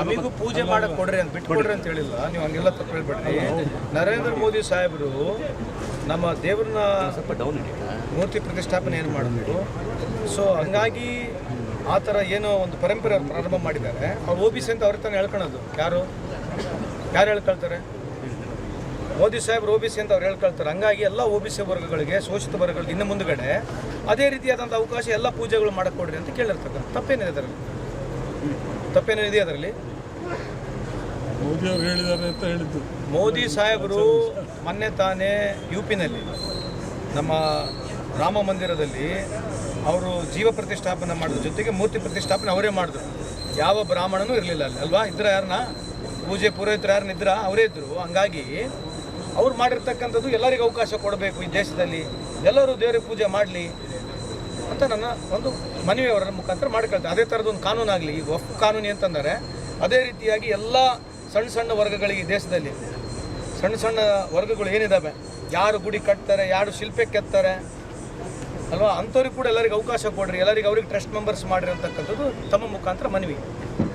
ನಮಗೂ ಪೂಜೆ ಮಾಡಕ್ ಕೊಡ್ರಿ ಅಂತ ಬಿಟ್ಕೊಡ್ರಿ ಅಂತ ಹೇಳಿಲ್ಲ. ನೀವು ಹಂಗೆಲ್ಲ ತಪ್ಪು ಹೇಳ್ಬೇಡ್ರಿ ನರೇಂದ್ರ ಮೋದಿ ಸಾಹೇಬರು ನಮ್ಮ ದೇವ್ರನ್ನ ಸ್ವಲ್ಪ ಡೌನ್ ಮೂರ್ತಿ ಪ್ರತಿಷ್ಠಾಪನೆ ಏನು ಮಾಡಿದ್ರು. ಸೊ ಹಂಗಾಗಿ ಆ ಥರ ಏನೋ ಒಂದು ಪರಂಪರೆ ಅವ್ರು ಪ್ರಾರಂಭ ಮಾಡಿದ್ದಾರೆ. ಅವ್ರು ಓ ಬಿ ಸಿ ಅಂತ ಅವ್ರ ತಾನೇ ಹೇಳ್ಕೊಳೋದು. ಯಾರು? ಯಾರು ಹೇಳ್ಕೊಳ್ತಾರೆ? ಮೋದಿ ಸಾಹೇಬ್ರು ಒ ಬಿ ಸಿ ಅಂತ ಅವ್ರು ಹೇಳ್ಕೊಳ್ತಾರೆ. ಹಂಗಾಗಿ ಎಲ್ಲ ಓ ಬಿ ಸಿ ವರ್ಗಗಳಿಗೆ ಶೋಷಿತ ವರ್ಗಗಳಿಗೆ ಇನ್ನು ಮುಂದುಗಡೆ ಅದೇ ರೀತಿಯಾದಂಥ ಅವಕಾಶ ಎಲ್ಲ ಪೂಜೆಗಳು ಮಾಡಕ್ಕೆ ಕೊಡ್ರಿ ಅಂತ ಕೇಳಿರ್ತಕ್ಕಂಥ ತಪ್ಪೇನಿದೆ ಅದರಲ್ಲಿ. ತಪ್ಪೇನಿದೆ ಅದರಲ್ಲಿ? ಮೋದಿ ಅವರು ಹೇಳಿದ್ದಾರೆ ಅಂತ ಹೇಳಿದ್ದು. ಮೋದಿ ಸಾಹೇಬರು ಮೊನ್ನೆ ತಾನೇ ಯು ಪಿನಲ್ಲಿ ನಮ್ಮ ರಾಮ ಮಂದಿರದಲ್ಲಿ ಅವರು ಜೀವ ಪ್ರತಿಷ್ಠಾಪನೆ ಮಾಡಿದ್ರು. ಜೊತೆಗೆ ಮೂರ್ತಿ ಪ್ರತಿಷ್ಠಾಪನೆ ಅವರೇ ಮಾಡಿದ್ರು. ಯಾವ ಬ್ರಾಹ್ಮಣನೂ ಇರಲಿಲ್ಲ ಅಲ್ಲಿ ಅಲ್ವಾ? ಇದ್ರ ಯಾರನ್ನ? ಪೂಜೆ ಪುರೋಹಿತರು ಯಾರನ್ನ ಇದ್ರ? ಅವರೇ ಇದ್ದರು ಹಂಗಾಗಿ ಅವ್ರು ಮಾಡಿರ್ತಕ್ಕಂಥದ್ದು ಎಲ್ಲರಿಗೂ ಅವಕಾಶ ಕೊಡಬೇಕು ಈ ದೇಶದಲ್ಲಿ. ಎಲ್ಲರೂ ದೇವರಿಗೆ ಪೂಜೆ ಮಾಡಲಿ. ಅಂತ ನನ್ನ ಒಂದು ಮನವಿ ಅವರ ಮುಖಾಂತರ ಮಾಡ್ಕೊಳ್ತಾರೆ ಅದೇ ಥರದ ಒಂದು ಕಾನೂನು ಆಗಲಿ ಈಗ ವಫ್ ಕಾನೂನು ಅಂತಂದರೆ, ಅದೇ ರೀತಿಯಾಗಿ ಎಲ್ಲ ಸಣ್ಣ ಸಣ್ಣ ವರ್ಗಗಳಿಗೆ ದೇಶದಲ್ಲಿ ಸಣ್ಣ ಸಣ್ಣ ವರ್ಗಗಳು ಏನಿದ್ದಾವೆ ಯಾರು ಗುಡಿ ಕಟ್ತಾರೆ, ಯಾರು ಶಿಲ್ಪೆ ಕೆತ್ತಾರೆ, ಅಲ್ವಾ? ಅಂಥವ್ರಿಗೆ ಕೂಡ ಎಲ್ಲರಿಗೂ ಅವಕಾಶ ಕೊಡ್ರಿ, ಎಲ್ಲರಿಗೂ ಅವ್ರಿಗೆ ಟ್ರಸ್ಟ್ ಮೆಂಬರ್ಸ್ ಮಾಡಿರಿ ಅಂತಕ್ಕಂಥದ್ದು ತಮ್ಮ ಮುಖಾಂತರ ಮನವಿ.